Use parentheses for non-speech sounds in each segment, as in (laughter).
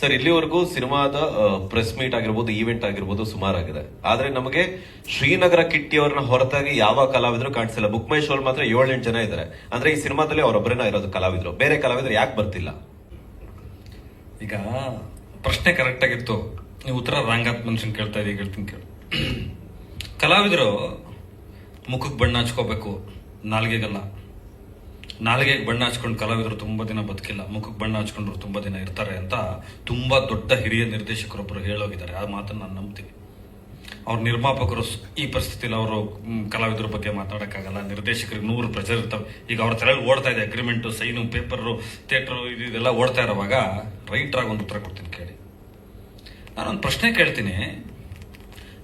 Sir, ಇಲ್ಲಿವರೆಗೂ ಸಿನಿಮಾದ press meet ಆಗಿರ್ಬೋದು ಈವೆಂಟ್ ಆಗಿರ್ಬೋದು ಸುಮಾರಾಗಿದೆ. ಆದ್ರೆ ನಮಗೆ ಶ್ರೀನಗರ ಕಿಟ್ಟಿ ಅವ್ರನ್ನ ಹೊರತಾಗಿ ಯಾವ ಕಲಾವಿದರು ಕಾಣಿಸಿಲ್ಲ. ಬುಕ್ ಮೈ ಶೋಲ್ ಮಾತ್ರ ಏಳೆಂಟು ಜನ ಇದ್ದಾರೆ ಅಂದ್ರೆ ಈ ಸಿನಿಮಾದಲ್ಲಿ ಅವರೊಬ್ಬರೇನ ಇರೋದು ಕಲಾವಿದರು. ಬೇರೆ ಕಲಾವಿದರು ಯಾಕೆ ಬರ್ತಿಲ್ಲ? ಈಗ ಪ್ರಶ್ನೆ ಕರೆಕ್ಟ್ ಆಗಿತ್ತು. ನೀವು ಉತ್ತರ ರಾಂಗಾತ್ ಮನುಷ್ಯನ್ ಕೇಳ್ತಾ ಇದೀಗ ಹೇಳ್ತೀನಿ ಕೇಳಿ. ಕಲಾವಿದರು ಮುಖಕ್ಕೆ ಬಣ್ಣ ಹಚ್ಕೋಬೇಕು, ನಾಲ್ಗೆಗಲ್ಲ. ನಾಲ್ಗೆಗೆ ಬಣ್ಣ ಹಚ್ಕೊಂಡು ಕಲಾವಿದರು ತುಂಬ ದಿನ ಬದುಕಿಲ್ಲ, ಮುಖಕ್ಕೆ ಬಣ್ಣ ಹಚ್ಕೊಂಡ್ರು ತುಂಬ ದಿನ ಇರ್ತಾರೆ ಅಂತ ತುಂಬ ದೊಡ್ಡ ಹಿರಿಯ ನಿರ್ದೇಶಕರೊಬ್ಬರು ಹೇಳೋಗಿದ್ದಾರೆ. ಆ ಮಾತನ್ನು ನಾನು ನಂಬ್ತೀನಿ. ಅವ್ರ ನಿರ್ಮಾಪಕರು ಈ ಪರಿಸ್ಥಿತಿಲಿ ಅವರು ಕಲಾವಿದರ ಬಗ್ಗೆ ಮಾತಾಡೋಕ್ಕಾಗಲ್ಲ. ನಿರ್ದೇಶಕರಿಗೆ ನೂರು ಪ್ರೆಷರ್ ಇರ್ತವೆ. ಈಗ ಅವ್ರ ತಲೆಯಲ್ಲಿ ಓಡ್ತಾ ಇದೆ ಅಗ್ರಿಮೆಂಟು ಸೈನು ಪೇಪರು ಥಿಯೇಟ್ರು ಇದು, ಇದೆಲ್ಲ ಓಡ್ತಾ ಇರೋವಾಗ ರೈಟ್ರಾಗಿ ಒಂದು ಉತ್ತರ ಕೊಡ್ತೀನಿ ಕೇಳಿ. ನಾನೊಂದು ಪ್ರಶ್ನೆ ಕೇಳ್ತೀನಿ.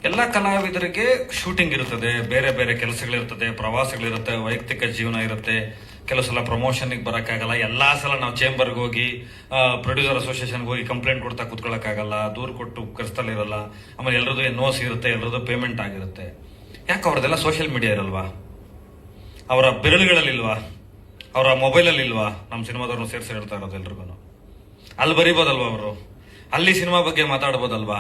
ಎಲ್ಲ ಕಲಾವಿದರಿಗೆ ಶೂಟಿಂಗ್ ಇರುತ್ತದೆ ಬೇರೆ ಬೇರೆ ಕೆಲಸಗಳಿರ್ತದೆ, ಪ್ರವಾಸಗಳಿರುತ್ತೆ, ವೈಯಕ್ತಿಕ ಜೀವನ ಇರುತ್ತೆ. ಕೆಲವು ಸಲ ಪ್ರಮೋಷನ್ಗೆ ಬರೋಕ್ಕಾಗಲ್ಲ. ಎಲ್ಲಾ ಸಲ ನಾವು ಚೇಂಬರ್ಗೆ ಹೋಗಿ ಪ್ರೊಡ್ಯೂಸರ್ ಅಸೋಸಿಯೇಷನ್ಗೆ ಹೋಗಿ ಕಂಪ್ಲೇಂಟ್ ಕೊಡ್ತಾ ಕೂತ್ಕೊಳ್ಳೋಕ್ಕಾಗಲ್ಲ ದೂರು ಕೊಟ್ಟು ಕರೆಸ್ತಲಿರಲ್ಲ ಆಮೇಲೆ ಎಲ್ರದ್ದು ನೋಸ್ ಇರುತ್ತೆ, ಎಲ್ರದ್ದು ಪೇಮೆಂಟ್ ಆಗಿರುತ್ತೆ. ಯಾಕೆ ಅವ್ರದ್ದೆಲ್ಲ ಸೋಷಿಯಲ್ ಮೀಡಿಯಾ ಇರಲ್ವಾ? ಅವರ ಬೆರಳುಗಳಲ್ಲಿಲ್ವಾ? ಅವರ ಮೊಬೈಲಲ್ಲಿ ಇಲ್ವಾ ನಮ್ಮ ಸಿನಿಮಾದವ್ರನ್ನ ಸೇರಿಸಿ ಹೇಳ್ತಾ ಇರೋದು ಎಲ್ರಿಗೂ ಅಲ್ಲಿ ಬರೀಬೋದಲ್ವಾ ಅವರು? ಅಲ್ಲಿ ಸಿನಿಮಾ ಬಗ್ಗೆ ಮಾತಾಡ್ಬೋದಲ್ವಾ?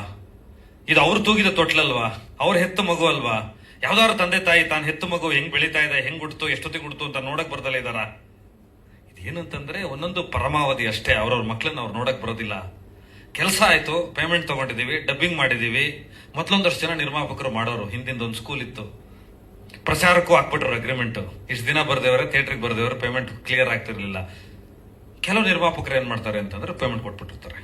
ಇದು ಅವ್ರು ತೂಗಿದ ತೊಟ್ಲಲ್ವಾ? ಅವ್ರ ಹೆತ್ತ ಮಗು ಅಲ್ವಾ? ಯಾವ್ದಾದ್ರು ತಂದೆ ತಾಯಿ ತಾನು ಹೆತ್ತು ಮಗು ಹೆಂಗ್ ಬೆಳೀತಾ ಇದೆ, ಹೆಂಗ್ ಹುಡ್ತು ಎಷ್ಟೊತ್ತಿಗೆ ಹುಡ್ತು ಅಂತ ನೋಡಕ್ ಬರ್ದಲ್ಲ ಇದಾರ ಇದೇನಂತಂದ್ರೆ ಒಂದೊಂದು ಪರಮಾವಧಿ ಅಷ್ಟೇ, ಅವ್ರವ್ರ ಮಕ್ಳನ್ನ ಅವ್ರು ನೋಡಕ್ ಬರೋದಿಲ್ಲ. ಕೆಲಸ ಆಯ್ತು ಪೇಮೆಂಟ್ ತಗೊಂಡಿದೀವಿ ಡಬ್ಬಿಂಗ್ ಮಾಡಿದೀವಿ ಮೊದ್ಲೊಂದಷ್ಟು ಜನ ನಿರ್ಮಾಪಕರು ಮಾಡೋರು, ಹಿಂದಿಂದ ಒಂದು ಸ್ಕೂಲ್ ಇತ್ತು. ಪ್ರಚಾರಕ್ಕೂ ಹಾಕ್ಬಿಟ್ರು ಅಗ್ರಿಮೆಂಟ್ ಇಷ್ಟು ದಿನ ಬರ್ದೇವ್ರೆ ಥಿಯೇಟ್ರಿಗೆ ಬರ್ದೇವ್ರೆ ಪೇಮೆಂಟ್ ಕ್ಲಿಯರ್ ಆಗ್ತಿರ್ಲಿಲ್ಲ. ಕೆಲವು ನಿರ್ಮಾಪಕರು ಏನ್ ಮಾಡ್ತಾರೆ ಅಂತಂದ್ರೆ ಪೇಮೆಂಟ್ ಕೊಟ್ಬಿಟ್ಟಿರ್ತಾರೆ.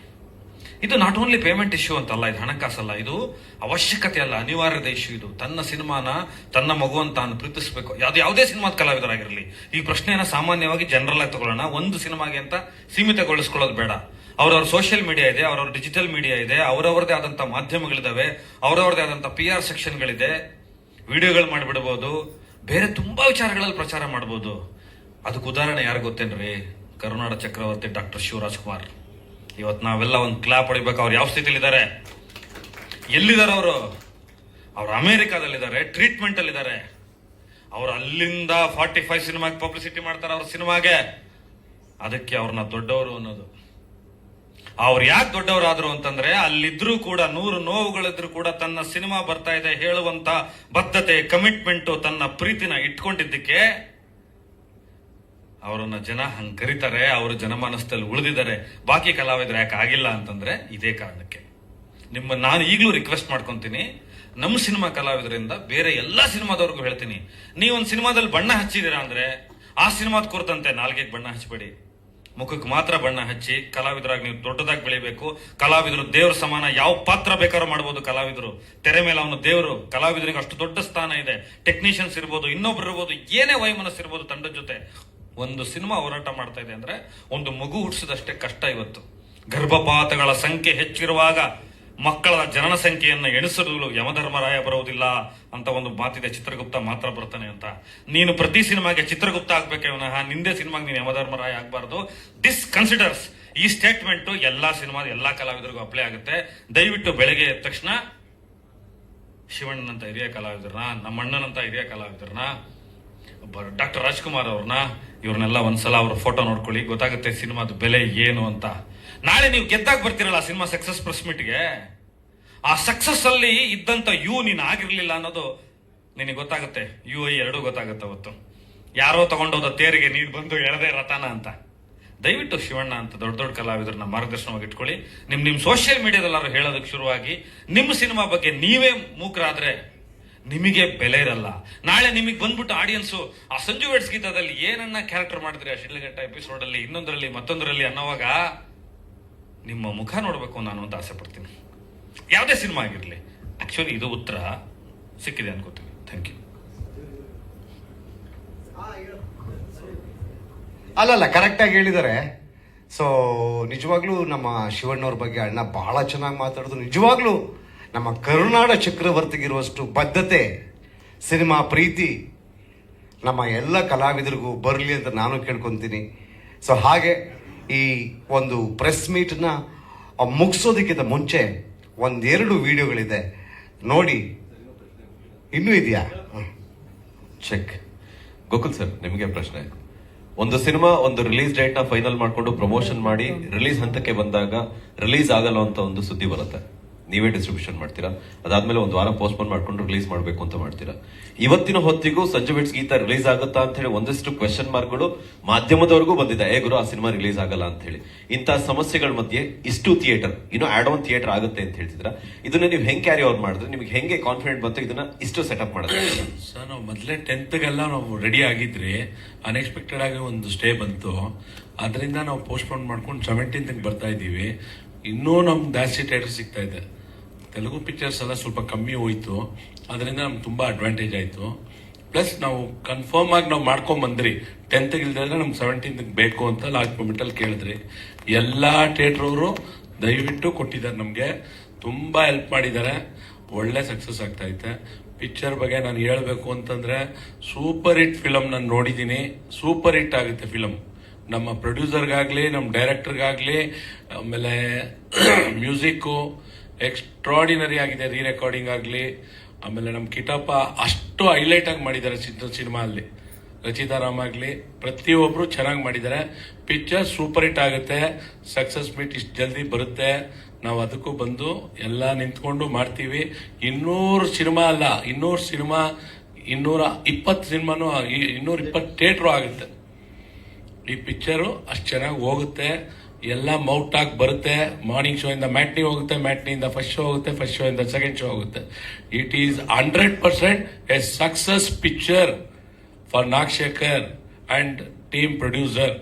ಇದು ನಾಟ್ ಓನ್ಲಿ ಪೇಮೆಂಟ್ ಇಶ್ಯೂ ಅಂತಲ್ಲ, ಇದು ಹಣಕಾಸಲ್ಲ ಇದು ಅವಶ್ಯಕತೆ ಅಲ್ಲ ಅನಿವಾರ್ಯದ ಇಶ್ಯೂ ಇದು. ತನ್ನ ಸಿನಿಮಾನ ತನ್ನ ಮಗುವನ್ನು ತಾನು ಪ್ರೀತಿಸಬೇಕು. ಯಾವ್ದು ಯಾವುದೇ ಸಿನಿಮಾದ ಕಲಾವಿದರಾಗಿರಲಿ, ಈ ಪ್ರಶ್ನೆಯನ್ನ ಸಾಮಾನ್ಯವಾಗಿ ಜನರಲ್ ಆಗಿ ತಗೊಳ್ಳೋಣ. ಒಂದು ಸಿನಿಮಾಗೆ ಅಂತ ಸೀಮಿತಗೊಳಿಸ್ಕೊಳ್ಳೋದು ಬೇಡ. ಅವ್ರವ್ರ ಸೋಷಿಯಲ್ ಮೀಡಿಯಾ ಇದೆ, ಅವ್ರವ್ರ ಡಿಜಿಟಲ್ ಮೀಡಿಯಾ ಇದೆ ಅವರವರದೇ ಆದಂತ ಮಾಧ್ಯಮಗಳಿದಾವೆ ಅವರವರದೇ ಆದಂತ ಪಿ ಆರ್ ಸೆಕ್ಷನ್ಗಳಿದೆ ವಿಡಿಯೋಗಳು ಮಾಡಿಬಿಡ್ಬೋದು. ಬೇರೆ ತುಂಬಾ ವಿಚಾರಗಳಲ್ಲಿ ಪ್ರಚಾರ ಮಾಡ್ಬೋದು. ಅದಕ್ಕೆ ಉದಾಹರಣೆ ಯಾರು ಗೊತ್ತೇನ್ರಿ? ಕರುನಾಡ ಚಕ್ರವರ್ತಿ ಡಾಕ್ಟರ್ ಶಿವರಾಜ್ ಕುಮಾರ್. ಇವತ್ತು ನಾವೆಲ್ಲ ಒಂದು ಕ್ಲಾಪ್ ಹೊಡಿಬೇಕು ಅವ್ರು ಯಾವ ಸ್ಥಿತಿಲಿದ್ದಾರೆ ಎಲ್ಲಿದ್ದಾರೆ ಅವರು? ಅವ್ರು ಅಮೇರಿಕಾದಲ್ಲಿದ್ದಾರೆ ಟ್ರೀಟ್ಮೆಂಟ್ ಅಲ್ಲಿದ್ದಾರೆ ಅವ್ರು ಅಲ್ಲಿಂದ ಫಾರ್ಟಿ ಫೈವ್ ಸಿನಿಮಾಗೆ ಪಬ್ಲಿಸಿಟಿ ಮಾಡ್ತಾರೆ ಅವ್ರ ಸಿನಿಮಾಗೆ. ಅದಕ್ಕೆ ಅವ್ರನ್ನ ದೊಡ್ಡವರು ಅನ್ನೋದು. ಅವ್ರು ಯಾಕೆ ದೊಡ್ಡವರಾದ್ರು ಅಂತಂದ್ರೆ, ಅಲ್ಲಿದ್ರು ಕೂಡ, ನೂರು ನೋವುಗಳಿದ್ರು ಕೂಡ ತನ್ನ ಸಿನಿಮಾ ಬರ್ತಾ ಇದೆ ಹೇಳುವಂತ ಬದ್ಧತೆ ಕಮಿಟ್ಮೆಂಟು ತನ್ನ ಪ್ರೀತಿನ ಇಟ್ಕೊಂಡಿದ್ದಕ್ಕೆ ಅವರನ್ನ ಜನ ಹಂಗ್ ಕರೀತಾರೆ, ಅವರು ಜನಮಾನಸದಲ್ಲಿ ಉಳಿದಿದ್ದಾರೆ, ಬಾಕಿ ಕಲಾವಿದರು ಯಾಕೆ ಆಗಿಲ್ಲ ಅಂತಂದ್ರೆ ಇದೇ ಕಾರಣಕ್ಕೆ. ನಿಮ್ಮ ನಾನು ಈಗಲೂ ರಿಕ್ವೆಸ್ಟ್ ಮಾಡ್ಕೊಂತೀನಿ ನಮ್ಮ ಸಿನಿಮಾ ಕಲಾವಿದರಿಂದ ಬೇರೆ ಎಲ್ಲಾ ಸಿನಿಮಾದವ್ರಿಗೂ ಹೇಳ್ತೀನಿ, ನೀವೊಂದು ಸಿನಿಮಾದಲ್ಲಿ ಬಣ್ಣ ಹಚ್ಚಿದೀರಾ ಅಂದ್ರೆ, ಆ ಸಿನಿಮಾದ ಕುರಿತಂತೆ ನಾಲ್ಗೆಗೆ ಬಣ್ಣ ಹಚ್ಚಬೇಡಿ ಮುಖಕ್ಕೆ ಮಾತ್ರ ಬಣ್ಣ ಹಚ್ಚಿ, ಕಲಾವಿದರಾಗಿ ನೀವು ದೊಡ್ಡದಾಗಿ ಬೆಳಿಬೇಕು, ಕಲಾವಿದರು ದೇವ್ರ ಸಮಾನ, ಯಾವ ಪಾತ್ರ ಬೇಕಾದ್ರೂ ಮಾಡ್ಬೋದು ಕಲಾವಿದರು. ತೆರೆ ಮೇಲೆ ಅವನು ದೇವರು, ಕಲಾವಿದರಿಗೆ ಅಷ್ಟು ದೊಡ್ಡ ಸ್ಥಾನ ಇದೆ ಟೆಕ್ನಿಷಿಯನ್ಸ್ ಇರ್ಬೋದು, ಇನ್ನೊಬ್ರು ಇರ್ಬೋದು, ಏನೇ ವೈಮನಸ್ ಇರ್ಬೋದು ತಂಡದ ಜೊತೆ ಒಂದು ಸಿನಿಮಾ ಹೋರಾಟ ಮಾಡ್ತಾ ಇದೆ ಅಂದ್ರೆ ಒಂದು ಮಗು ಹುಟ್ಟಿಸಿದಷ್ಟೇ ಕಷ್ಟ ಇವತ್ತು. ಗರ್ಭಪಾತಗಳ ಸಂಖ್ಯೆ ಹೆಚ್ಚಿರುವಾಗ ಮಕ್ಕಳ ಜನನ ಸಂಖ್ಯೆಯನ್ನು ಎಣಿಸಲು ಯಮಧರ್ಮರಾಯ ಬರುವುದಿಲ್ಲ ಅಂತ ಒಂದು ಮಾತಿದೆ ಚಿತ್ರಗುಪ್ತ ಮಾತ್ರ ಬರ್ತಾನೆ ಅಂತ. ನೀನು ಪ್ರತಿ ಸಿನಿಮಾಗೆ ಚಿತ್ರಗುಪ್ತ ಆಗ್ಬೇಕೆ ವಿನಃ ನಿಂದೆ ಸಿನಿಮಾಗೆ ನೀನು ಯಮಧರ್ಮರಾಯ ಆಗಬಾರ್ದು. ದಿಸ್ ಕನ್ಸಿಡರ್ಸ್ ಈ ಸ್ಟೇಟ್ಮೆಂಟ್ ಎಲ್ಲಾ ಸಿನಿಮಾದ ಎಲ್ಲಾ ಕಲಾವಿದರಿಗೂ ಅಪ್ಲೈ ಆಗುತ್ತೆ. ದಯವಿಟ್ಟು ಬೆಳಗ್ಗೆ ಎದ್ದ ತಕ್ಷಣ ಶಿವಣ್ಣನಂತ ಹಿರಿಯ ಕಲಾವಿದರನ್ನ ನಮ್ಮ ಅಣ್ಣನಂತ ಹಿರಿಯ ಕಲಾವಿದರನ್ನ ಡಾಕ್ಟರ್ ರಾಜ್ಕುಮಾರ್ ಅವ್ರನ್ನ, ಇವ್ರನ್ನೆಲ್ಲ ಒಂದ್ಸಲ ಅವ್ರ ಫೋಟೋ ನೋಡ್ಕೊಳ್ಳಿ, ಗೊತ್ತಾಗುತ್ತೆ ಸಿನಿಮಾದ ಬೆಲೆ ಏನು ಅಂತ. ನಾಳೆ ನೀವು ಗೆದ್ದಾಗ ಬರ್ತೀರಲ್ಲ ಸಿನಿಮಾ ಸಕ್ಸಸ್ ಪ್ರೆಸ್ ಮೀಟ್ಗೆ? ಆ ಸಕ್ಸಸ್ ಅಲ್ಲಿ ಇದ್ದಂತ ಯು ನೀನು ಆಗಿರ್ಲಿಲ್ಲ ಅನ್ನೋದು ನಿನಗೆ ಗೊತ್ತಾಗುತ್ತೆ. ಯು ಐ ಎರಡೂ ಗೊತ್ತಾಗುತ್ತೆ ಅವತ್ತು. ಯಾರೋ ತಗೊಂಡೋದ ತೇರಿಗೆ ನೀನು ಬಂದು ಎಳದೆ ರಥನ ಅಂತ. ದಯವಿಟ್ಟು ಶಿವಣ್ಣ ಅಂತ ದೊಡ್ಡ ದೊಡ್ಡ ಕಲಾವಿದರನ್ನ ಮಾರ್ಗದರ್ಶನವಾಗಿ ಇಟ್ಕೊಳ್ಳಿ. ನಿಮ್ ನಿಮ್ ಸೋಷಿಯಲ್ ಮೀಡಿಯಾದಲ್ಲಾರು ಹೇಳೋದಕ್ಕೆ ಶುರುವಾಗಿ, ನಿಮ್ಮ ಸಿನಿಮಾ ಬಗ್ಗೆ ನೀವೇ ಮೂಕರಾದ್ರೆ ನಿಮಗೆ ಬೆಲೆ ಇರಲ್ಲ. ನಾಳೆ ನಿಮಗೆ ಬಂದ್ಬಿಟ್ಟು ಆಡಿಯನ್ಸು ಆ ಸಂಜು ವೆಡ್ಸ್ ಗೀತದಲ್ಲಿ ಏನನ್ನ ಕ್ಯಾರೆಕ್ಟರ್ ಮಾಡಿದ್ರಿ? ಆ ಶಿಡ್ಲಘಟ್ಟ ಎಪಿಸೋಡ್ ಅಲ್ಲಿ ಇನ್ನೊಂದರಲ್ಲಿ, ಮತ್ತೊಂದರಲ್ಲಿ ಅನ್ನೋವಾಗ ನಿಮ್ಮ ಮುಖ ನೋಡಬೇಕು ನಾನು ಅಂತ ಆಸೆ ಪಡ್ತೀನಿ. ಯಾವುದೇ ಸಿನಿಮಾ ಆಗಿರಲಿ. ಆಕ್ಚುಲಿ ಇದು ಉತ್ತರ ಸಿಕ್ಕಿದೆ ಅನ್ಕೋತೀನಿ. ಥ್ಯಾಂಕ್ ಯು ಅಲ್ಲಲ್ಲ ಕರೆಕ್ಟಾಗಿ ಹೇಳಿದ್ದಾರೆ ಸೊ ನಿಜವಾಗ್ಲೂ ನಮ್ಮ ಶಿವಣ್ಣವ್ರ ಬಗ್ಗೆ ಅಣ್ಣ ಬಹಳ ಚೆನ್ನಾಗಿ ಮಾತಾಡೋದು. ನಿಜವಾಗ್ಲೂ ನಮ್ಮ ಕರುನಾಡ ಚಕ್ರವರ್ತಿಗಿರುವಷ್ಟು ಬದ್ಧತೆ, ಸಿನಿಮಾ ಪ್ರೀತಿ ನಮ್ಮ ಎಲ್ಲ ಕಲಾವಿದರಿಗೂ ಬರಲಿ ಅಂತ ನಾನು ಕೇಳ್ಕೊತೀನಿ. ಸೊ ಹಾಗೆ ಈ ಒಂದು ಪ್ರೆಸ್ ಮೀಟ್ನ ಮುಗಿಸೋದಕ್ಕಿಂತ ಮುಂಚೆ ಒಂದೆರಡು ವಿಡಿಯೋಗಳಿದೆ. ನೋಡಿ, ಇನ್ನೂ ಇದೆಯಾ? ಚೆಕ್ ಗೋಕುಲ್ ಸರ್, ನಿಮಗೆ ಪ್ರಶ್ನೆ. ಒಂದು ಸಿನಿಮಾ ಒಂದು ರಿಲೀಸ್ ಡೇಟ್ನ ಫೈನಲ್ ಮಾಡಿಕೊಂಡು ಪ್ರಮೋಷನ್ ಮಾಡಿ ರಿಲೀಸ್ ಹಂತಕ್ಕೆ ಬಂದಾಗ ರಿಲೀಸ್ ಆಗಲ್ಲ ಅಂತ ಒಂದು ಸುದ್ದಿ ಬರುತ್ತೆ. ನೀವೇ ಡಿಸ್ಟ್ರಿಬ್ಯೂಷನ್ ಮಾಡ್ತೀರಾ? ಅದಾದ್ಮೇಲೆ ಒಂದು ವಾರ ಪೋಸ್ಟ್ಪೋನ್ ಮಾಡ್ಕೊಂಡು ರಿಲೀಸ್ ಮಾಡಬೇಕು ಅಂತ ಮಾಡ್ತೀರಾ? ಇವತ್ತಿನ ಹೊತ್ತಿಗೂ ಸಂಜು ಬಿಟ್ಸ್ ಗೀತ ರಿಲೀಸ್ ಆಗುತ್ತಾ ಅಂತ ಹೇಳಿ ಒಂದಷ್ಟು ಕ್ವೆಶನ್ ಮಾರ್ಕ್ಗಳು ಮಾಧ್ಯಮದವರೆಗೂ ಬಂದಿದೆ. ಏ ಗುರು, ಆ ಸಿನಿಮಾ ರಿಲೀಸ್ ಆಗಲ್ಲ ಅಂತ ಹೇಳಿ. ಇಂತಹ ಸಮಸ್ಯೆಗಳ ಮಧ್ಯೆ ಇಷ್ಟು ಥಿಯೇಟರ್ ಇನ್ನು ಆಡ್ ಆನ್ ಥಿಯೇಟರ್ ಆಗುತ್ತೆ ಅಂತ ಹೇಳ್ತಿದ್ರ ಇದನ್ನ ನೀವು ಹೆಂಗ್ ಕ್ಯಾರಿ ಓವರ್ ಮಾಡಿದ್ರೆ, ನಿಮ್ಗೆ ಹೆಂಗೆ ಕಾನ್ಫಿಡೆಂಟ್ ಬಂತು ಇದನ್ನ ಇಷ್ಟು ಸೆಟಪ್ ಮಾಡಿದ್ರೆ? ಸರ್ ನಾವು ಮೊದಲೇ ಟೆಂತ್ಗೆಲ್ಲ ನಾವು ರೆಡಿ ಆಗಿದ್ರಿ ಅನ್ಎಕ್ಸ್ಪೆಕ್ಟೆಡ್ ಆಗಿ ಒಂದು ಸ್ಟೇ ಬಂತು. ಅದರಿಂದ ನಾವು ಪೋಸ್ಟ್ಪೋನ್ ಮಾಡ್ಕೊಂಡು ಸೆವೆಂಟೀನ್ ಬರ್ತಾ ಇದ್ದೀವಿ. ಇನ್ನೂ ನಮ್ಗೆ ಜಾಸ್ತಿ ಥಿಯೇಟರ್ ಸಿಗ್ತಾ ಇದೆ. ತೆಲುಗು ಪಿಕ್ಚರ್ಸ್ ಎಲ್ಲ ಸ್ವಲ್ಪ ಕಮ್ಮಿ ಹೋಯಿತು. ಅದರಿಂದ ನಮ್ಗೆ ತುಂಬ ಅಡ್ವಾಂಟೇಜ್ ಆಯಿತು. ಪ್ಲಸ್ ನಾವು ಕನ್ಫರ್ಮ್ ಆಗಿ ನಾವು ಮಾಡ್ಕೊಂಡ್ ಬಂದ್ರಿ. ಟೆಂತ್ಗೆ ಇಲ್ದ್ರೆ ನಮ್ಗೆ ಸೆವೆಂಟೀನ್ತ್ಗೆ ಬೇಕು ಅಂತ ಲಾಸ್ಟ್ ಮೂಮೆಂಟಲ್ಲಿ ಕೇಳಿದ್ರಿ. ಎಲ್ಲ ಥಿಯೇಟ್ರವರು ದಯವಿಟ್ಟು ಕೊಟ್ಟಿದ್ದಾರೆ ನಮಗೆ. ತುಂಬ ಹೆಲ್ಪ್ ಮಾಡಿದ್ದಾರೆ. ಒಳ್ಳೆ ಸಕ್ಸಸ್ ಆಗ್ತಾ ಐತೆ. ಪಿಕ್ಚರ್ ಬಗ್ಗೆ ನಾನು ಹೇಳಬೇಕು ಅಂತಂದ್ರೆ ಸೂಪರ್ ಹಿಟ್ ಫಿಲಮ್ ನಾನು ನೋಡಿದ್ದೀನಿ ಸೂಪರ್ ಹಿಟ್ ಆಗುತ್ತೆ ಫಿಲಮ್ ನಮ್ಮ ಪ್ರೊಡ್ಯೂಸರ್ಗಾಗಲಿ ನಮ್ಮ ಡೈರೆಕ್ಟರ್ಗಾಗಲಿ ಆಮೇಲೆ (coughs) ಮ್ಯೂಸಿಕ್ಕು ಎಕ್ಸ್ಟ್ರಾಡಿನರಿ ಆಗಿದೆ ರೀ ರೆಕಾರ್ಡಿಂಗ್ ಆಗಲಿ. ಆಮೇಲೆ ನಮ್ಮ ಕಿಟಪ್ಪ ಅಷ್ಟು ಹೈಲೈಟ್ ಆಗಿ ಮಾಡಿದ್ದಾರೆ ಸಿನಿಮಾ ಅಲ್ಲಿ ರಚಿತಾರಾಮ್ ಆಗಲಿ ಪ್ರತಿಯೊಬ್ಬರು ಚೆನ್ನಾಗಿ ಮಾಡಿದ್ದಾರೆ. ಪಿಕ್ಚರ್ ಸೂಪರ್ ಹಿಟ್ ಆಗುತ್ತೆ. ಸಕ್ಸಸ್ ಮೀಟ್ ಇಷ್ಟು ಜಲ್ದಿ ಬರುತ್ತೆ. ನಾವು ಅದಕ್ಕೂ ಬಂದು ಎಲ್ಲ ನಿಂತ್ಕೊಂಡು ಮಾಡ್ತೀವಿ. ಇನ್ನೂರು ಸಿನಿಮಾ ಅಲ್ಲ, ಇನ್ನೂರು ಸಿನಿಮಾ, ಇನ್ನೂರ ಇಪ್ಪತ್ತು ಸಿನಿಮಾನು ಇನ್ನೂರ ಇಪ್ಪತ್ತು ಥಿಯೇಟ್ರು ಆಗುತ್ತೆ. ಈ ಪಿಕ್ಚರು ಅಷ್ಟು ಚೆನ್ನಾಗಿ ಹೋಗುತ್ತೆ. ಎಲ್ಲ ಮೌಟ್ ಆಗಿ ಬರುತ್ತೆ ಮಾರ್ನಿಂಗ್ ಶೋ ಇಂದ ಮ್ಯಾಟ್ನಿ ಹೋಗುತ್ತೆ ಮ್ಯಾಟ್ನಿಯಿಂದ ಫಸ್ಟ್ ಶೋ ಹೋಗುತ್ತೆ ಫಸ್ಟ್ ಶೋ ಇಂದ ಸೆಕೆಂಡ್ ಶೋ ಹೋಗುತ್ತೆ. It is hundred percent a success picture for Nagashekar and team producer